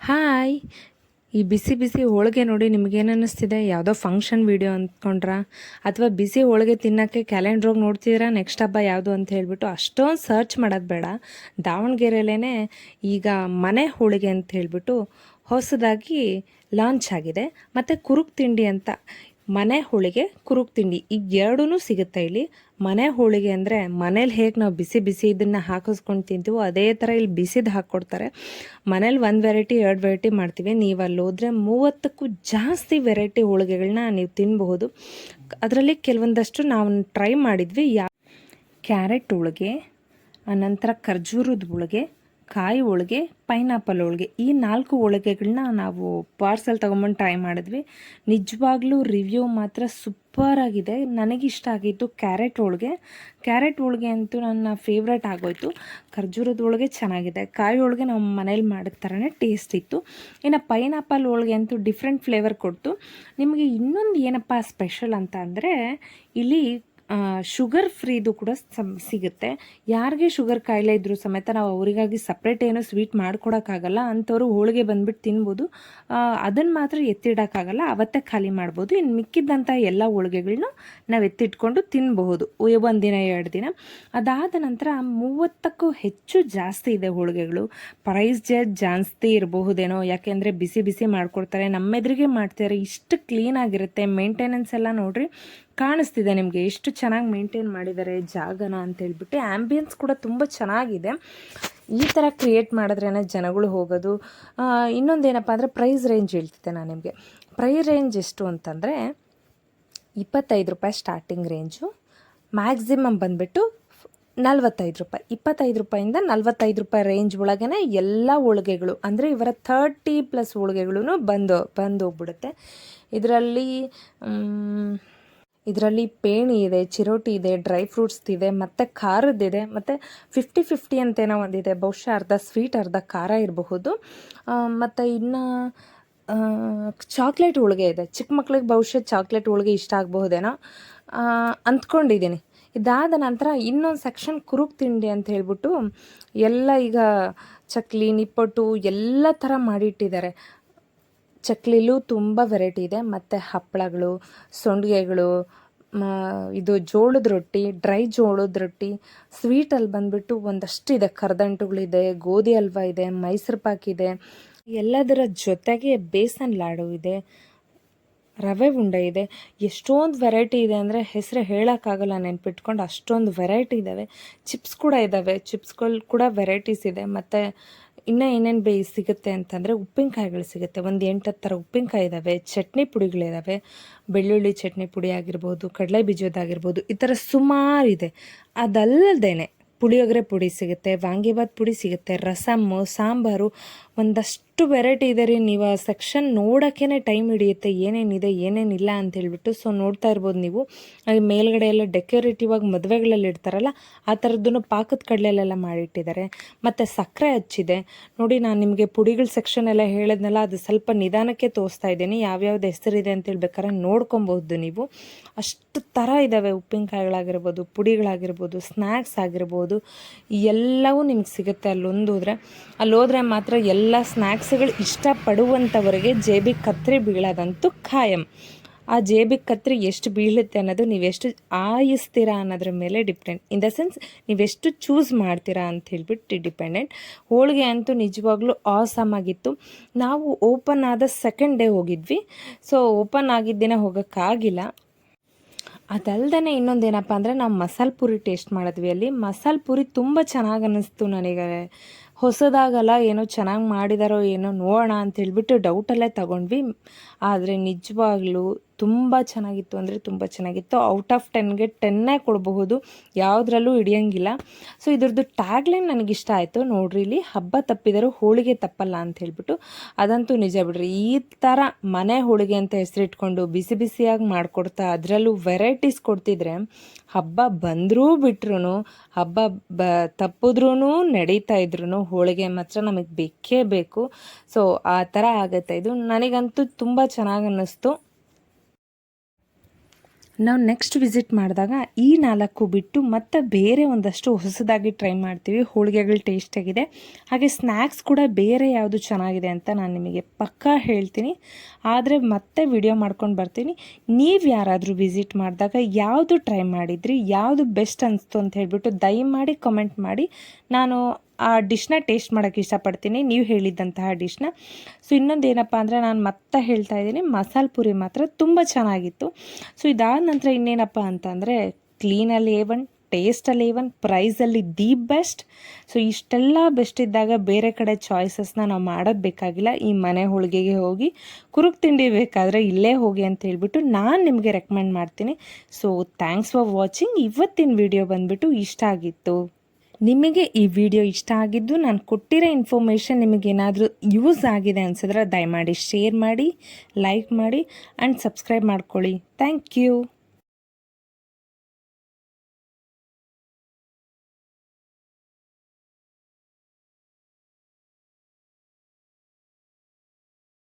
Hi. ಈ ಬಿಸಿ ಬಿಸಿ ಹೋಳಿಗೆ ನೋಡಿ ನಿಮಗೇನು ಅನ್ನಿಸ್ತಿದೆ ಯಾವುದೋ ಫಂಕ್ಷನ್ ವೀಡಿಯೋ ಅಂದ್ಕೊಂಡ್ರ ಅಥವಾ ಬಿಸಿ ಹೋಳಿಗೆ ತಿನ್ನೋಕ್ಕೆ ಕ್ಯಾಲೆಂಡ್ರೋಗಿ ನೋಡ್ತಿದ್ದೀರಾ ನೆಕ್ಸ್ಟ್ ಹಬ್ಬ ಯಾವುದು ಅಂತ ಹೇಳಿಬಿಟ್ಟು ಅಷ್ಟೊಂದು ಸರ್ಚ್ ಮಾಡೋದು ಬೇಡ. ದಾವಣಗೆರೆಯಲ್ಲೇ ಈಗ ಮನೆ ಹೋಳಿಗೆ ಅಂತ ಹೇಳ್ಬಿಟ್ಟು ಹೊಸದಾಗಿ ಲಾಂಚ್ ಆಗಿದೆ. ಮತ್ತು ಕುರುಕ್ ತಿಂಡಿ ಅಂತ. ಮನೆ ಹೋಳಿಗೆ, ಕುರುಕ್ ತಿಂಡಿ ಈಗ ಎರಡೂ ಸಿಗುತ್ತೆ ಇಲ್ಲಿ. ಮನೆ ಹೋಳಿಗೆ ಅಂದರೆ ಮನೇಲಿ ಹೇಗೆ ನಾವು ಬಿಸಿ ಬಿಸಿ ಇದನ್ನು ಹಾಕಿಸ್ಕೊಂಡು ತಿಂತೀವೋ ಅದೇ ಥರ ಇಲ್ಲಿ ಬಿಸಿದು ಹಾಕ್ಕೊಡ್ತಾರೆ ಮನೇಲಿ ಒಂದು ವೆರೈಟಿ ಎರಡು ವೆರೈಟಿ ಮಾಡ್ತೀವಿ. ನೀವು ಅಲ್ಲಿ ಹೋದರೆ ಮೂವತ್ತಕ್ಕೂ ಜಾಸ್ತಿ ವೆರೈಟಿ ಹೋಳಿಗೆಗಳನ್ನ ನೀವು ತಿನ್ನಬಹುದು ಅದರಲ್ಲಿ ಕೆಲವೊಂದಷ್ಟು ನಾವು ಟ್ರೈ ಮಾಡಿದ್ವಿ. ಯಾ ಕ್ಯಾರೆಟ್ ಹೋಳಿಗೆ, ಆನಂತರ ಖರ್ಜೂರದ ಹೋಳಿಗೆ ಕಾಯಿ ಹೋಳಿಗೆ, ಪೈನಾಪಲ್ ಹೋಳಿಗೆ, ಈ ನಾಲ್ಕು ಹೋಳಿಗೆಗಳನ್ನ ನಾವು ಪಾರ್ಸಲ್ ತೊಗೊಂಬಂದು ಟ್ರೈ ಮಾಡಿದ್ವಿ. ನಿಜವಾಗ್ಲೂ ರಿವ್ಯೂ ಮಾತ್ರ ಸೂಪರ್ ಆಗಿದೆ. ನನಗಿಷ್ಟ ಆಗಿತ್ತು ಕ್ಯಾರೆಟ್ ಹೋಳಿಗೆ. ಕ್ಯಾರೆಟ್ ಹೋಳಿಗೆ ಅಂತೂ ನನ್ನ ಫೇವ್ರೇಟ್ ಆಗೋಯ್ತು. ಖರ್ಜೂರದ ಹೋಳಿಗೆ ಚೆನ್ನಾಗಿದೆ. ಕಾಯಿ ಹೋಳಿಗೆ ನಮ್ಮ ಮನೇಲಿ ಮಾಡಿದ ಥರನೇ ಟೇಸ್ಟ್ ಇತ್ತು. ಇನ್ನು ಪೈನಾಪಲ್ ಹೋಳಿಗೆ ಅಂತೂ ಡಿಫ್ರೆಂಟ್ ಫ್ಲೇವರ್ ಕೊಡ್ತು. ನಿಮಗೆ ಇನ್ನೊಂದು ಏನಪ್ಪ ಸ್ಪೆಷಲ್ ಅಂತ ಅಂದರೆ, ಇಲ್ಲಿ ಶುಗರ್ ಫ್ರೀದು ಕೂಡ ಸಮ್ ಸಿಗುತ್ತೆ. ಯಾರಿಗೆ ಶುಗರ್ ಕಾಯಿಲೆ ಇದ್ದರೂ ಸಮೇತ ನಾವು ಅವರಿಗಾಗಿ ಸಪ್ರೇಟ್ ಏನೋ ಸ್ವೀಟ್ ಮಾಡ್ಕೊಡೋಕ್ಕಾಗಲ್ಲ. ಅಂಥವ್ರು ಹೋಳಿಗೆ ಬಂದುಬಿಟ್ಟು ತಿನ್ಬೋದು. ಅದನ್ನು ಮಾತ್ರ ಎತ್ತಿಡೋಕ್ಕಾಗಲ್ಲ. ಅವತ್ತೇ ಖಾಲಿ ಮಾಡ್ಬೋದು. ಇನ್ನು ಮಿಕ್ಕಿದ್ದಂಥ ಎಲ್ಲ ಹೋಳಿಗೆಗಳನ್ನೂ ನಾವು ಎತ್ತಿಟ್ಕೊಂಡು ತಿನ್ನಬಹುದು ಒಂದು ದಿನ, ಎರಡು ದಿನ. ಅದಾದ ನಂತರ ಮೂವತ್ತಕ್ಕೂ ಹೆಚ್ಚು ಜಾಸ್ತಿ ಇದೆ ಹೋಳಿಗೆಗಳು. ಪ್ರೈಸ್ ಜಾಸ್ತಿ ಇರಬಹುದೇನೋ. ಯಾಕೆಂದರೆ ಬಿಸಿ ಬಿಸಿ ಮಾಡಿಕೊಡ್ತಾರೆ. ನಮ್ಮೆದುರಿಗೆ ಮಾಡ್ತಾರೆ ಇಷ್ಟು ಕ್ಲೀನಾಗಿರುತ್ತೆ ಮೇಂಟೆನೆನ್ಸ್ ಎಲ್ಲ ನೋಡ್ರಿ. ಕಾಣಿಸ್ತಿದೆ ನಿಮಗೆ. ಎಷ್ಟು ಚೆನ್ನಾಗಿ ಮೇಂಟೈನ್ ಮಾಡಿದ್ದಾರೆ ಜಾಗನ ಅಂತ ಹೇಳ್ಬಿಟ್ಟು ಆ್ಯಂಬಿಯನ್ಸ್ ಕೂಡ ತುಂಬ ಚೆನ್ನಾಗಿದೆ. ಈ ಥರ ಕ್ರಿಯೇಟ್ ಮಾಡಿದ್ರೇ ಜನಗಳು ಹೋಗೋದು. ಇನ್ನೊಂದೇನಪ್ಪ ಅಂದರೆ ಪ್ರೈಸ್ ರೇಂಜ್ ಹೇಳ್ತಿದ್ದೆ ನಾನು ನಿಮಗೆ. ಪ್ರೈಸ್ ರೇಂಜ್ ಎಷ್ಟು ಅಂತಂದರೆ ಇಪ್ಪತ್ತೈದು ರೂಪಾಯಿ ಸ್ಟಾರ್ಟಿಂಗ್ ರೇಂಜು ಮ್ಯಾಕ್ಸಿಮಮ್ ಬಂದುಬಿಟ್ಟು ನಲ್ವತ್ತೈದು ರೂಪಾಯಿ. ಇಪ್ಪತ್ತೈದು ರೂಪಾಯಿಂದ ನಲ್ವತ್ತೈದು ರೂಪಾಯಿ ರೇಂಜ್ ಒಳಗೇ ಎಲ್ಲ ಹೋಳಿಗೆಗಳು ಅಂದರೆ ಇವರ ಥರ್ಟಿ ಪ್ಲಸ್ ಹೋಳಿಗೆಗಳು ಬಂದು ಬಂದೋಗ್ಬಿಡುತ್ತೆ ಇದರಲ್ಲಿ ಇದರಲ್ಲಿ ಪೇಣಿ ಇದೆ, ಚಿರೋಟಿ ಇದೆ ಡ್ರೈ ಫ್ರೂಟ್ಸ್ ಇದೆ, ಮತ್ತು ಖಾರದ್ದಿದೆ ಮತ್ತು ಫಿಫ್ಟಿ ಫಿಫ್ಟಿ ಅಂತೇನೋ ಒಂದಿದೆ. ಬಹುಶಃ ಅರ್ಧ ಸ್ವೀಟ್ ಅರ್ಧ ಖಾರ ಇರಬಹುದು. ಮತ್ತು ಇನ್ನು ಚಾಕ್ಲೇಟ್ ಹೋಳಿಗೆ ಇದೆ. ಚಿಕ್ಕ ಮಕ್ಳಿಗೆ ಬಹುಶಃ ಚಾಕ್ಲೇಟ್ ಹೋಳಿಗೆ ಇಷ್ಟ ಆಗಬಹುದೇನೋ. ಅಂದ್ಕೊಂಡಿದ್ದೀನಿ ಇದಾದ ನಂತರ ಇನ್ನೊಂದು ಸೆಕ್ಷನ್ ಕುರುಕ್ ತಿಂಡಿ ಅಂತ ಹೇಳ್ಬಿಟ್ಟು ಎಲ್ಲ ಈಗ ಚಕ್ಲಿ, ನಿಪ್ಪಟ್ಟು ಎಲ್ಲ ಥರ ಮಾಡಿಟ್ಟಿದ್ದಾರೆ. ಚಕ್ಲಿಲೂ ತುಂಬ ವೆರೈಟಿ ಇದೆ. ಮತ್ತು ಹಪ್ಪಳಗಳು, ಸಂಡಿಗೆಗಳು ಇದು ಜೋಳದ ರೊಟ್ಟಿ ಡ್ರೈ ಜೋಳದ ರೊಟ್ಟಿ ಸ್ವೀಟಲ್ಲಿ ಬಂದುಬಿಟ್ಟು ಒಂದಷ್ಟು ಇದೆ. ಕರದಂಟುಗಳಿದೆ ಗೋಧಿ ಹಲ್ವ ಇದೆ, ಮೈಸೂರು ಪಾಕ್ ಇದೆ. ಎಲ್ಲದರ ಜೊತೆಗೆ ಬೇಸನ್ ಲಾಡು ಇದೆ. ರವೆ ಉಂಡೆ ಇದೆ. ಎಷ್ಟೊಂದು ವೆರೈಟಿ ಇದೆ ಅಂದರೆ ಹೆಸರು ಹೇಳೋಕ್ಕಾಗಲ್ಲ ನೆನ್ಪಿಟ್ಕೊಂಡು ಅಷ್ಟೊಂದು ವೆರೈಟಿ ಇದ್ದಾವೆ ಚಿಪ್ಸ್ ಕೂಡ ಇದ್ದಾವೆ ಚಿಪ್ಸ್ಗಳು ಕೂಡ ವೆರೈಟೀಸ್ ಇದೆ. ಮತ್ತು ಇನ್ನು ಏನೇನು ಬೇ, ಸಿಗುತ್ತೆ ಅಂತಂದರೆ ಉಪ್ಪಿನಕಾಯಿಗಳು ಸಿಗುತ್ತೆ. ಒಂದು ಎಂಟತ್ತು ಥರ ಉಪ್ಪಿನಕಾಯಿ ಇದ್ದಾವೆ ಚಟ್ನಿ ಪುಡಿಗಳಿದ್ದಾವೆ ಬೆಳ್ಳುಳ್ಳಿ ಚಟ್ನಿ ಪುಡಿ ಆಗಿರ್ಬೋದು, ಕಡಲೆ ಬೀಜದಾಗಿರ್ಬೋದು ಈ ಥರ ಸುಮಾರಿದೆ ಅದಲ್ಲದೇ ಪುಳಿಯೋಗರೆ ಪುಡಿ ಸಿಗುತ್ತೆ ವಾಂಗಿಭಾತ್ ಪುಡಿ ಸಿಗುತ್ತೆ ರಸಮ್ಮು ಸಾಂಬಾರು, ಒಂದಷ್ಟು ವೆರೈಟಿ ಇದೆ ರೀ. ನೀವು ಸೆಕ್ಷನ್ ನೋಡೋಕ್ಕೇ ಟೈಮ್ ಹಿಡಿಯುತ್ತೆ. ಏನೇನಿದೆ, ಏನೇನಿಲ್ಲ ಅಂತ ಹೇಳ್ಬಿಟ್ಟು ಸೊ ನೋಡ್ತಾ ಇರ್ಬೋದು ನೀವು. ಮೇಲ್ಗಡೆ ಎಲ್ಲ ಡೆಕೋರೇಟಿವ್ ಆಗಿ ಮದುವೆಗಳಲ್ಲಿ ಇಡ್ತಾರಲ್ಲ, ಆ ಥರದ್ದನ್ನು ಪಾಕದ ಕಡಲೆಲ್ಲೆಲ್ಲ ಮಾಡಿಟ್ಟಿದ್ದಾರೆ. ಮತ್ತು ಸಕ್ಕರೆ ಹಚ್ಚಿದೆ. ನೋಡಿ, ನಾನು ನಿಮಗೆ ಪುಡಿಗಳ ಸೆಕ್ಷನ್ ಎಲ್ಲ ಹೇಳಿದ್ನಲ್ಲ, ಅದು ಸ್ವಲ್ಪ ನಿಧಾನಕ್ಕೆ ತೋರಿಸ್ತಾ ಇದ್ದೀನಿ. ಯಾವ್ಯಾವ್ದು ಹೆಸರಿದೆ ಅಂತ ಹೇಳ್ಬೇಕಾದ್ರೆ ನೋಡ್ಕೊಬಹುದು ನೀವು. ಅಷ್ಟು ಥರ ಇದ್ದಾವೆ ಉಪ್ಪಿನಕಾಯಿಗಳಾಗಿರ್ಬೋದು, ಪುಡಿಗಳಾಗಿರ್ಬೋದು ಸ್ನ್ಯಾಕ್ಸ್ ಆಗಿರ್ಬೋದು. ಎಲ್ಲವೂ ನಿಮ್ಗೆ ಸಿಗುತ್ತೆ ಅಲ್ಲೊಂದು ಹೋದರೆ. ಅಲ್ಲಿ ಮಾತ್ರ ಎಲ್ಲ ಸ್ನ್ಯಾಕ್ಸ್ಗಳು ಇಷ್ಟಪಡುವಂಥವರಿಗೆ ಜೇಬಿ ಕತ್ರಿ ಬೀಳೋದಂತೂ ಖಾಯಂ. ಆ ಜೇಬಿಗೆ ಕತ್ರಿ ಎಷ್ಟು ಬೀಳುತ್ತೆ ಅನ್ನೋದು ನೀವೆಷ್ಟು ಆಯಿಸ್ತೀರಾ ಅನ್ನೋದ್ರ ಮೇಲೆ ಡಿಪೆಂಡ್. ಇನ್ ದ ಸೆನ್ಸ್ ನೀವೆಷ್ಟು ಚೂಸ್ ಮಾಡ್ತೀರಾ ಅಂತ ಹೇಳ್ಬಿಟ್ಟು ಡಿಪೆಂಡೆಂಟ್. ಹೋಳಿಗೆ ಅಂತೂ ನಿಜವಾಗ್ಲೂ ಆಸಮ್ ಆಗಿತ್ತು. ನಾವು ಓಪನ್ ಆದ ಸೆಕೆಂಡ್ ಡೇ ಹೋಗಿದ್ವಿ. ಸೊ ಓಪನ್ ಆಗಿದ್ದಿನ ಹೋಗೋಕ್ಕಾಗಿಲ್ಲ. ಅದಲ್ದೇ ಇನ್ನೊಂದೇನಪ್ಪ ಅಂದರೆ, ನಾವು ಮಸಾಲೆ ಪುರಿ ಟೇಸ್ಟ್ ಮಾಡಿದ್ವಿ ಅಲ್ಲಿ. ಮಸಾಲೆ ಪುರಿ ತುಂಬ ಚೆನ್ನಾಗಿ ಅನ್ನಿಸ್ತು ನನಗೆ. ಹೊಸದಾಗಲ್ಲ ಏನೋ ಚೆನ್ನಾಗಿ ಮಾಡಿದಾರೋ ಏನೋ ನೋಡೋಣ ಅಂತ ಹೇಳ್ಬಿಟ್ಟು ಡೌಟಲ್ಲೇ ತಗೊಂಡ್ವಿ. ಆದರೆ ನಿಜವಾಗ್ಲೂ ತುಂಬ ಚೆನ್ನಾಗಿತ್ತು ಅಂದರೆ ತುಂಬ ಚೆನ್ನಾಗಿತ್ತು. ಔಟ್ ಆಫ್ ಟೆನ್ಗೆ ಟೆನ್ನೇ ಕೊಡಬಹುದು. ಯಾವುದ್ರಲ್ಲೂ ಹಿಡಿಯೋಂಗಿಲ್ಲ. ಸೊ ಇದ್ರದ್ದು ಟ್ಯಾಗ್ಲೈನ್ ನನಗಿಷ್ಟ ಆಯಿತು. ನೋಡ್ರಿ ಇಲ್ಲಿ ಹಬ್ಬ ತಪ್ಪಿದರೂ ಹೋಳಿಗೆ ತಪ್ಪಲ್ಲ ಅಂತ ಹೇಳ್ಬಿಟ್ಟು. ಅದಂತೂ ನಿಜ ಬಿಡ್ರಿ. ಈ ಥರ ಮನೆ ಹೋಳಿಗೆ ಅಂತ ಹೆಸರಿಟ್ಕೊಂಡು ಬಿಸಿ ಬಿಸಿಯಾಗಿ ಮಾಡಿಕೊಡ್ತಾ ಅದರಲ್ಲೂ ವೆರೈಟೀಸ್ ಕೊಡ್ತಿದ್ರೆ ಹಬ್ಬ ಬಂದರೂ ಬಿಟ್ರು ಹಬ್ಬ ಬ ತಪ್ಪಿದ್ರೂ ನಡೀತಾ ಇದ್ರು ಹೋಳಿಗೆ ಮಾತ್ರ ನಮಗೆ ಬೇಕೇ ಬೇಕು. ಸೊ ಆ ಥರ ಆಗುತ್ತೆ. ಇದು ನನಗಂತೂ ತುಂಬ ಚೆನ್ನಾಗಿ ಅನ್ನಿಸ್ತು. ನಾವು ನೆಕ್ಸ್ಟ್ ವಿಸಿಟ್ ಮಾಡಿದಾಗ ಈ ನಾಲ್ಕು ಬಿಟ್ಟು ಮತ್ತೆ ಬೇರೆ ಒಂದಷ್ಟು ಹೊಸದಾಗಿ ಟ್ರೈ ಮಾಡ್ತೀವಿ. ಹೋಳಿಗೆಗಳು ಟೇಸ್ಟಾಗಿದೆ ಹಾಗೆ ಸ್ನ್ಯಾಕ್ಸ್ ಕೂಡ ಬೇರೆ ಯಾವುದು ಚೆನ್ನಾಗಿದೆ ಅಂತ ನಾನು ನಿಮಗೆ ಪಕ್ಕಾ ಹೇಳ್ತೀನಿ. ಆದರೆ ಮತ್ತೆ ವಿಡಿಯೋ ಮಾಡ್ಕೊಂಡು ಬರ್ತೀನಿ. ನೀವು ಯಾರಾದರೂ ವಿಸಿಟ್ ಮಾಡಿದಾಗ ಯಾವುದು ಟ್ರೈ ಮಾಡಿದ್ರಿ, ಯಾವುದು ಬೆಸ್ಟ್ ಅನಿಸ್ತು ಅಂತ ಹೇಳಿಬಿಟ್ಟು ದಯಮಾಡಿ ಕಮೆಂಟ್ ಮಾಡಿ. ನಾನು ಆ ಡಿಶ್ನ ಟೇಸ್ಟ್ ಮಾಡೋಕ್ಕೆ ಇಷ್ಟಪಡ್ತೀನಿ. ನೀವು ಹೇಳಿದ್ದಂತಹ ಡಿಶ್ನ ಸೊ ಇನ್ನೊಂದು ಏನಪ್ಪ ಅಂದರೆ ನಾನು ಮತ್ತೆ ಹೇಳ್ತಾ ಇದ್ದೀನಿ. ಮಸಾಲೆ ಪೂರಿ ಮಾತ್ರ ತುಂಬ ಚೆನ್ನಾಗಿತ್ತು. ಸೊ ಇದಾದ ನಂತರ ಇನ್ನೇನಪ್ಪ ಅಂತಂದರೆ ಕ್ಲೀನಲ್ಲಿ ಎ ಒನ್ ಟೇಸ್ಟಲ್ಲಿ ಒನ್ ಪ್ರೈಸಲ್ಲಿ ದಿ ಬೆಸ್ಟ್ ಸೊ ಇಷ್ಟೆಲ್ಲ ಬೆಸ್ಟ್ ಇದ್ದಾಗ ಬೇರೆ ಕಡೆ ಚಾಯ್ಸಸ್ನ ನಾವು ಮಾಡೋದು ಬೇಕಾಗಿಲ್ಲ. ಈ ಮನೆ ಹೋಳಿಗೆಗೆ ಹೋಗಿ ಕುರುಕ್ ತಿಂಡಿ ಬೇಕಾದರೆ ಇಲ್ಲೇ ಹೋಗಿ ಅಂತ ಹೇಳ್ಬಿಟ್ಟು ನಾನು ನಿಮಗೆ ರೆಕಮೆಂಡ್ ಮಾಡ್ತೀನಿ. ಸೊ ಥ್ಯಾಂಕ್ಸ್ ಫಾರ್ ವಾಚಿಂಗ್ ಇವತ್ತಿನ ವಿಡಿಯೋ ಬಂದುಬಿಟ್ಟು ಇಷ್ಟ ಆಗಿತ್ತು. ನಿಮಗೆ ಈ ವಿಡಿಯೋ ಇಷ್ಟ ಆಗಿದ್ದು ನಾನು ಕೊಟ್ಟಿರೋ ಇನ್ಫಾರ್ಮೇಷನ್ ನಿಮಗೇನಾದರೂ ಯೂಸ್ ಆಗಿದೆ ಅನಿಸಿದ್ರೆ ದಯಮಾಡಿ ಶೇರ್ ಮಾಡಿ ಲೈಕ್ ಮಾಡಿ ಆ್ಯಂಡ್ ಸಬ್ಸ್ಕ್ರೈಬ್ ಮಾಡ್ಕೊಳ್ಳಿ. Thank you